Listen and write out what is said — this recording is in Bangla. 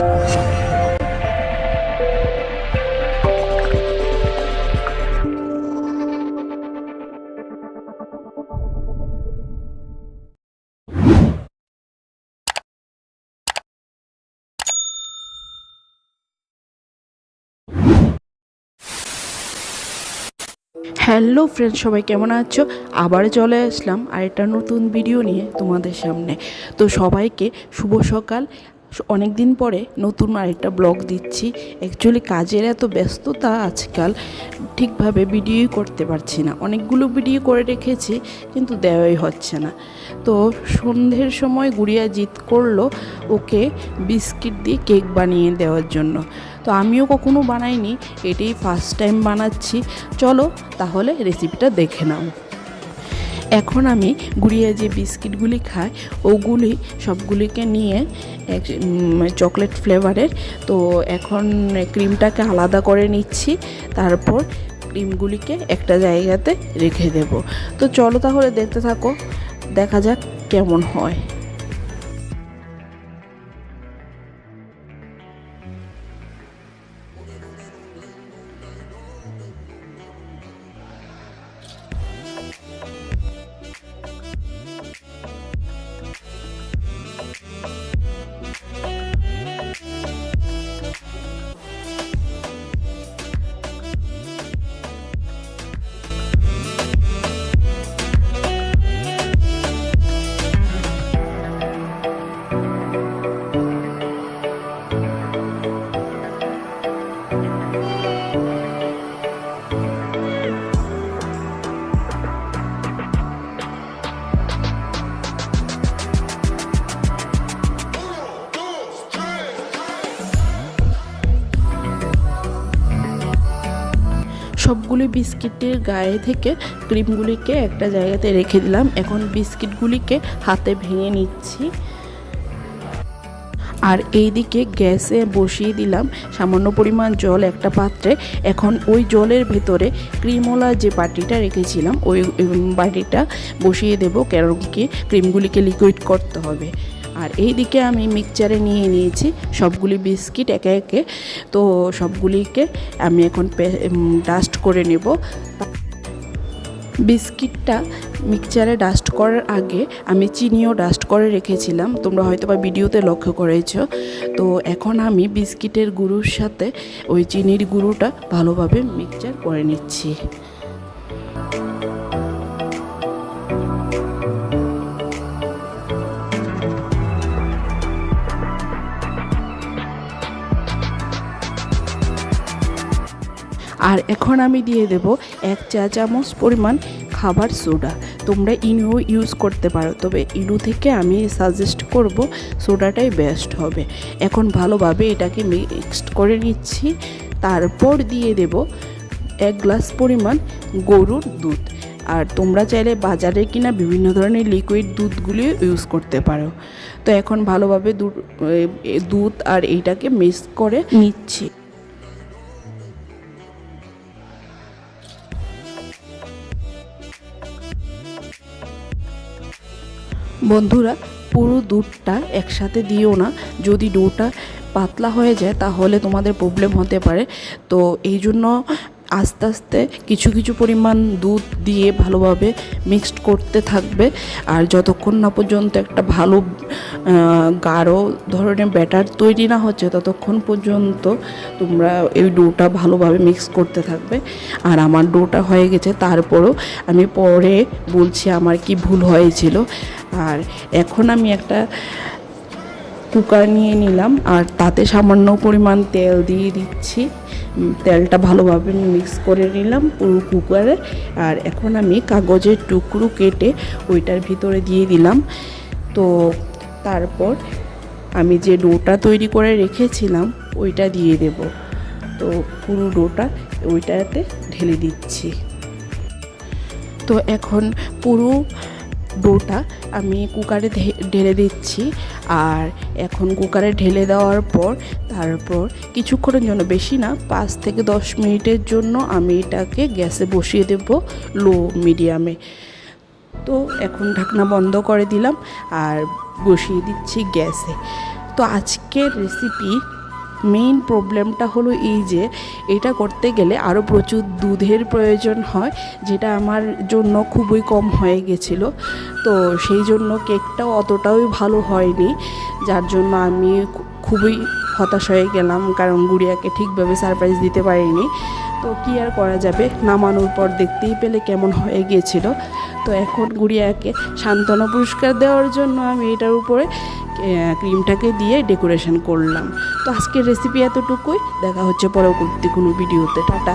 হ্যালো ফ্রেন্ড সবাই কেমন আছো? আবার চলে আসলাম আর একটা নতুন ভিডিও নিয়ে তোমাদের সামনে। তো সবাইকে শুভ সকাল অনেক দিন পরে নতুন আরেকটা ব্লগ দিচ্ছি। অ্যাকচুয়ালি কাজের এত ব্যস্ততা আজকাল ঠিকভাবে ভিডিওই করতে পারছি না। অনেকগুলো ভিডিও করে রেখেছি, কিন্তু দেওয়াই হচ্ছে না। তো সন্ধ্যের সময় গুড়িয়া জিত করল ওকে বিস্কিট দিয়ে কেক বানিয়ে দেওয়ার জন্য। তো আমিও কখনো বানাইনি, এটাই ফার্স্ট টাইম বানাচ্ছি। চলো তাহলে রেসিপিটা দেখে নাও। এখন আমি গুড়িয়ে যে বিস্কিটগুলি খাই, ওগুলি সবগুলিকে নিয়ে এক চকলেট ফ্লেভারের তো এখন ক্রিমটাকে আলাদা করে নিচ্ছি, তারপর ক্রিমগুলিকে একটা জায়গাতে রেখে দেব। তো চলো তাহলে দেখতে থাকো, দেখা যাক কেমন হয়। সবগুলি বিস্কিটের গায়ে থেকে ক্রিমগুলিকে একটা জায়গাতে রেখে দিলাম। এখন বিস্কিটগুলিকে হাতে ভেঙে নিচ্ছি। আর এইদিকে গ্যাসে বসিয়ে দিলাম সামান্য পরিমাণ জল একটা পাত্রে। এখন ওই জলের ভেতরে ক্রিমওয়ালা যে বাটিটা রেখেছিলাম, ওই বাটিটা বসিয়ে দেব। কারণ কি ক্রিমগুলিকে লিকুইড করতে হবে। আর এই দিকে আমি মিক্সচারে নিয়ে নিয়েছি সবগুলি বিস্কিট একে একে। তো সবগুলিকে আমি এখন ডাস্ট করে নেব। বিস্কিটটা মিক্সচারে ডাস্ট করার আগে আমি চিনিও ডাস্ট করে রেখেছিলাম। তোমরা হয়তো বা ভিডিওতে লক্ষ্য করেছ। তো এখন আমি বিস্কিটের গুঁড়োর সাথে ওই চিনির গুঁড়োটা ভালোভাবে মিক্সচার করে নিচ্ছি। আর এখন আমি দিয়ে দেব এক চা চামচ পরিমাণ খাবার সোডা। তোমরা ইনুও ইউজ করতে পারো, তবে ইনু থেকে আমি সাজেস্ট করব সোডাটাই বেস্ট হবে। এখন ভালোভাবে এটাকে মিক্সড করে নিচ্ছি। তারপর দিয়ে দেব এক গ্লাস পরিমাণ গরুর দুধ। আর তোমরা চাইলে বাজারে কিনা বিভিন্ন ধরনের লিকুইড দুধগুলি ইউজ করতে পারো। তো এখন ভালোভাবে দুধ আর এইটাকে মিক্স করে নিচ্ছি। বন্ধুরা, পুরো দুধটা একসাথে দিও না। যদি ডোটা পাতলা হয়ে যায়, তাহলে তোমাদের প্রবলেম হতে পারে। তো এই জন্য আস্তে আস্তে কিছু কিছু পরিমাণ দুধ দিয়ে ভালোভাবে মিক্সড করতে থাকবে। আর যতক্ষণ না পর্যন্ত একটা ভালো গাঢ় ধরনের ব্যাটার তৈরি না হচ্ছে, ততক্ষণ পর্যন্ত তোমরা এই ডোটা ভালোভাবে মিক্স করতে থাকবে। আর আমার ডোটা হয়ে গেছে, তারপরও আমি পরে বলছি আমার কি ভুল হয়েছিল। আর এখন আমি একটা কুকার নিয়ে নিলাম আর তাতে সামান্য পরিমাণ তেল দিয়ে দিচ্ছি। তেলটা ভালোভাবে মিক্স করে নিলাম পুরো কুকারে আর এখন আমি কাগজের টুকরো কেটে ওইটার ভিতরে দিয়ে দিলাম। তো তারপর আমি যে ডোটা তৈরি করে রেখেছিলাম, ওইটা দিয়ে দেব। তো পুরো ডোটা ওইটাতে ঢেলে দিচ্ছি। তো এখন পুরো ডোটা আমি কুকারে ঢেলে দিচ্ছি। আর এখন কুকারে ঢেলে দেওয়ার পর তারপর কিছুক্ষণের জন্য, বেশি না, পাঁচ থেকে দশ মিনিটের জন্য আমি এটাকে গ্যাসে বসিয়ে দেব লো মিডিয়ামে। তো এখন ঢাকনা বন্ধ করে দিলাম আর বসিয়ে দিচ্ছি গ্যাসে। তো আজকের রেসিপি মেইন প্রবলেমটা হলো এই যে, এটা করতে গেলে আরও প্রচুর দুধের প্রয়োজন হয়, যেটা আমার জন্য খুবই কম হয়ে গেছিল। তো সেই জন্য কেকটাও অতটাও ভালো হয়নি, যার জন্য আমি খুবই হতাশ হয়ে গেলাম, কারণ গুড়িয়াকে ঠিকভাবে সারপ্রাইজ দিতে পারিনি। তো কী আর করা যাবে? নামানোর পর দেখতেই পেলে কেমন হয়ে গিয়েছিল তো এখন গুড়িয়াকে সান্ত্বনা পুরস্কার দেওয়ার জন্য আমি এটার উপরে ক্রিমটাকে দিয়ে ডেকোরেশন করলাম। তো আজকের রেসিপি এতটুকুই। দেখা হচ্ছে পরবর্তী কোনো ভিডিওতে টাটা।